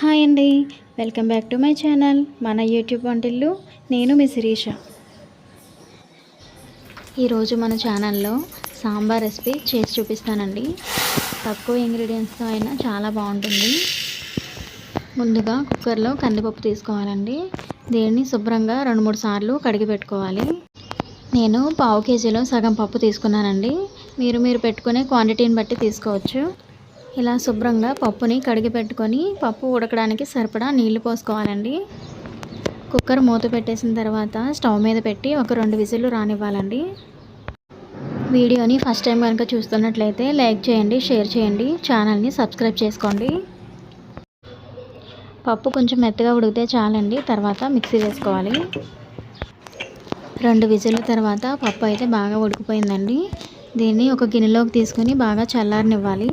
Hi అండి. Welcome back to my channel. మన YouTube వంటిల్లు నేను మీ శిరీష. ఈరోజు మన ఛానల్లో సాంబార్ రెసిపీ చేసి చూపిస్తానండి. తక్కువ ఇంగ్రీడియంట్స్తో అయినా చాలా బాగుంటుంది. ముందుగా కుక్కర్లో కందిపప్పు తీసుకోవాలండి. దీన్ని శుభ్రంగా రెండు మూడు సార్లు కడిగి పెట్టుకోవాలి. నేను పావు కేజీలో సగం పప్పు తీసుకున్నానండి. మీరు మీరు పెట్టుకునే క్వాంటిటీని బట్టి తీసుకోవచ్చు. ఇలా శుభ్రంగా పప్పుని కడిగి పెట్టుకొని పప్పు ఉడకడానికి సరిపడా నీళ్ళు పోసుకోవాలండి. కుక్కర్ మూత పెట్టేసిన తర్వాత స్టవ్ మీద పెట్టి ఒక రెండు విజిల్లు రానివ్వాలండి. వీడియోని ఫస్ట్ టైం కనుక చూస్తున్నట్లయితే లైక్ చేయండి షేర్ చేయండి ఛానల్ని సబ్స్క్రైబ్ చేసుకోండి. పప్పు కొంచెం మెత్తగా ఉడికితే చాలండి తర్వాత మిక్సీ వేసుకోవాలి. రెండు విజిల్ల తర్వాత పప్పు అయితే బాగా ఉడికిపోయిందండి. దీన్ని ఒక గిన్నెలోకి తీసుకుని బాగా చల్లారనివ్వాలి.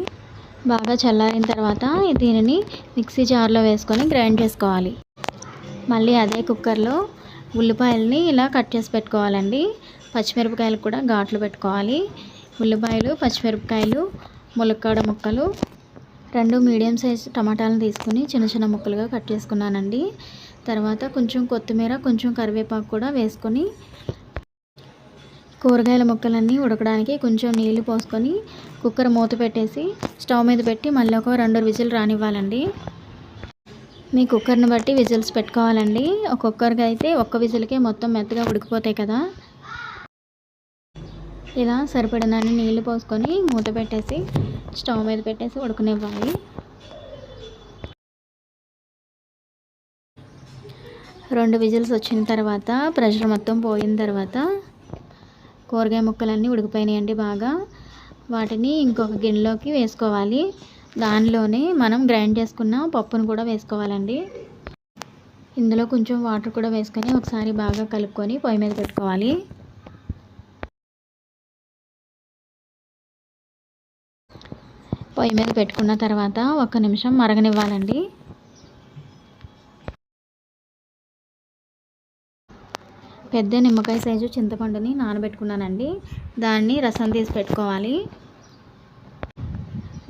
బాగా చల్లారిన తర్వాత దీనిని మిక్సీ జార్లో వేసుకొని గ్రైండ్ చేసుకోవాలి. మళ్ళీ అదే కుక్కర్లో ఉల్లిపాయలని ఇలా కట్ చేసి పెట్టుకోవాలండి. పచ్చిమిరపకాయలు కూడా ఘాట్లు పెట్టుకోవాలి. ఉల్లిపాయలు పచ్చిమిరపకాయలు ములక్కాడ ముక్కలు రెండు మీడియం సైజ్ టమాటాలను తీసుకుని చిన్న చిన్న ముక్కలుగా కట్ చేసుకున్నానండి. తర్వాత కొంచెం కొత్తిమీర కొంచెం కరివేపాకు కూడా వేసుకొని కూరగాయల ముక్కలన్నీ ఉడకడానికి కొంచెం నీళ్ళు పోసుకొని కుక్కర్ మూత పెట్టేసి స్టవ్ మీద పెట్టి మళ్ళీ ఒక రెండు విజిల్ రానివ్వాలండి. మీ కుక్కర్ని బట్టి విజిల్స్ పెట్టుకోవాలండి. ఒక్కొక్కరికి అయితే ఒక్క విజిల్కే మొత్తం మెత్తగా ఉడికిపోతాయి కదా. ఇలా సరిపడినన్ని నీళ్ళు పోసుకొని మూత పెట్టేసి స్టవ్ మీద పెట్టేసి ఉడకనివ్వాలి. రెండు విజిల్స్ వచ్చిన తర్వాత ప్రెషర్ మొత్తం పోయిన తర్వాత కూరగాయ ముక్కలన్నీ ఉడికిపోయినాయండి బాగా. వాటిని ఇంకొక గిన్నెలోకి వేసుకోవాలి. దానిలోనే మనం గ్రైండ్ చేసుకున్న పప్పును కూడా వేసుకోవాలండి. ఇందులో కొంచెం వాటర్ కూడా వేసుకొని ఒకసారి బాగా కలుపుకొని పొయ్యి మీద పెట్టుకోవాలి. పొయ్యి మీద పెట్టుకున్న తర్వాత ఒక నిమిషం మరగనివ్వాలండి. పెద్ద నిమ్మకాయ సైజు చింతపండుని నానబెట్టుకున్నానండి. దాన్ని రసం తీసి పెట్టుకోవాలి.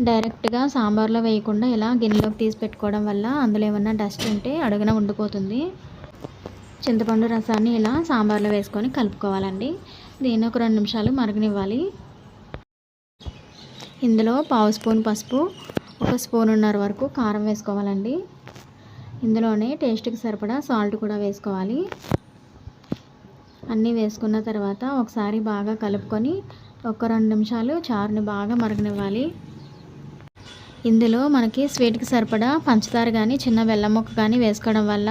డైరెక్ట్గా సాంబార్లో వేయకుండా ఇలా గిన్నెలోకి తీసి పెట్టుకోవడం వల్ల అందులో ఏమన్నా డస్ట్ ఉంటే అడుగున ఉండిపోతుంది. చింతపండు రసాన్ని ఇలా సాంబార్లో వేసుకొని కలుపుకోవాలండి. దీన్ని ఒక రెండు నిమిషాలు మరగనివ్వాలి. ఇందులో పావు స్పూన్ పసుపు ఒక స్పూన్ ఉన్నర వరకు కారం వేసుకోవాలండి. ఇందులోనే టేస్ట్కి సరిపడా సాల్ట్ కూడా వేసుకోవాలి. అన్నీ వేసుకున్న తర్వాత ఒకసారి బాగా కలుపుకొని ఒక రెండు నిమిషాలు చారుని బాగా మరగనివ్వాలి. ఇందులో మనకి స్వీట్కి సరిపడా పంచదార కానీ చిన్న బెల్లం ముక్క కానీ వేసుకోవడం వల్ల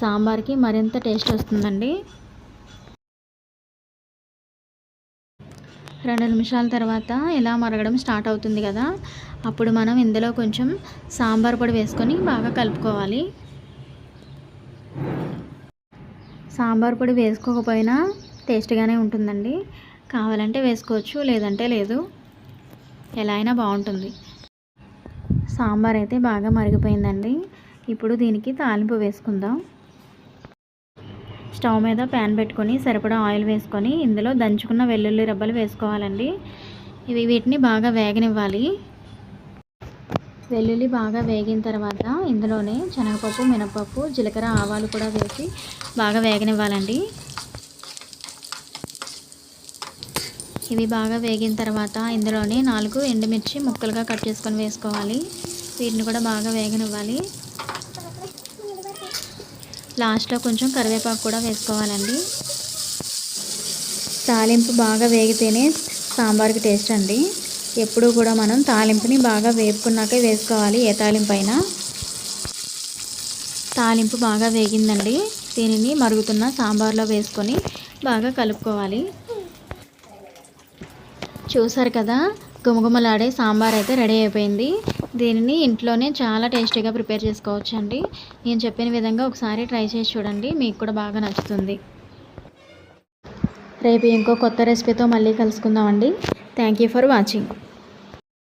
సాంబార్కి మరింత టేస్ట్ వస్తుందండి. రెండు నిమిషాల తర్వాత ఇలా మరగడం స్టార్ట్ అవుతుంది కదా. అప్పుడు మనం ఇందులో కొంచెం సాంబార్ పొడి వేసుకొని బాగా కలుపుకోవాలి. సాంబార్ పొడి వేసుకోకపోయినా టేస్ట్గానే ఉంటుందండి. కావాలంటే వేసుకోవచ్చు లేదంటే లేదు. ఎలా అయినా బాగుంటుంది. సాంబార్ అయితే బాగా మరిగిపోయిందండి. ఇప్పుడు దీనికి తాలింపు వేసుకుందాం. స్టవ్ మీద ప్యాన్ పెట్టుకొని సరిపడా ఆయిల్ వేసుకొని ఇందులో దంచుకున్న వెల్లుల్లి రబ్బలు వేసుకోవాలండి. ఇవి వీటిని బాగా వేగనివ్వాలి. వెల్లుల్లి బాగా వేగిన తర్వాత ఇందులోనే శనగపప్పు మినపప్పు జీలకర్ర ఆవాలు కూడా వేసి బాగా వేగనివ్వాలండి. ఇవి బాగా వేగిన తర్వాత ఇందులోనే నాలుగు ఎండుమిర్చి ముక్కలుగా కట్ చేసుకొని వేసుకోవాలి. వీటిని కూడా బాగా వేగనివ్వాలి. లాస్ట్లో కొంచెం కరివేపాకు కూడా వేసుకోవాలండి. తాలింపు బాగా వేగితేనే సాంబార్కి టేస్ట్ అండి. ఎప్పుడు కూడా మనం తాలింపుని బాగా వేపుకున్నాకే వేసుకోవాలి. ఏ తాలింపు అయినా తాలింపు బాగా వేగిందండి. దీనిని మరుగుతున్న సాంబార్లో వేసుకొని బాగా కలుపుకోవాలి. చూసారు కదా? గుమగుమలాడే సాంబార్ అయితే రెడీ అయిపోయింది. దీనిని ఇంట్లోనే చాలా టేస్టీగా ప్రిపేర్ చేసుకోవచ్చండి. నేను చెప్పిన విధంగా ఒకసారి ట్రై చేసి చూడండి. మీకు కూడా బాగా నచ్చుతుంది. రేపు ఇంకో కొత్త రెసిపీతో మళ్ళీ కలుసుకుందామండి. Thank you for watching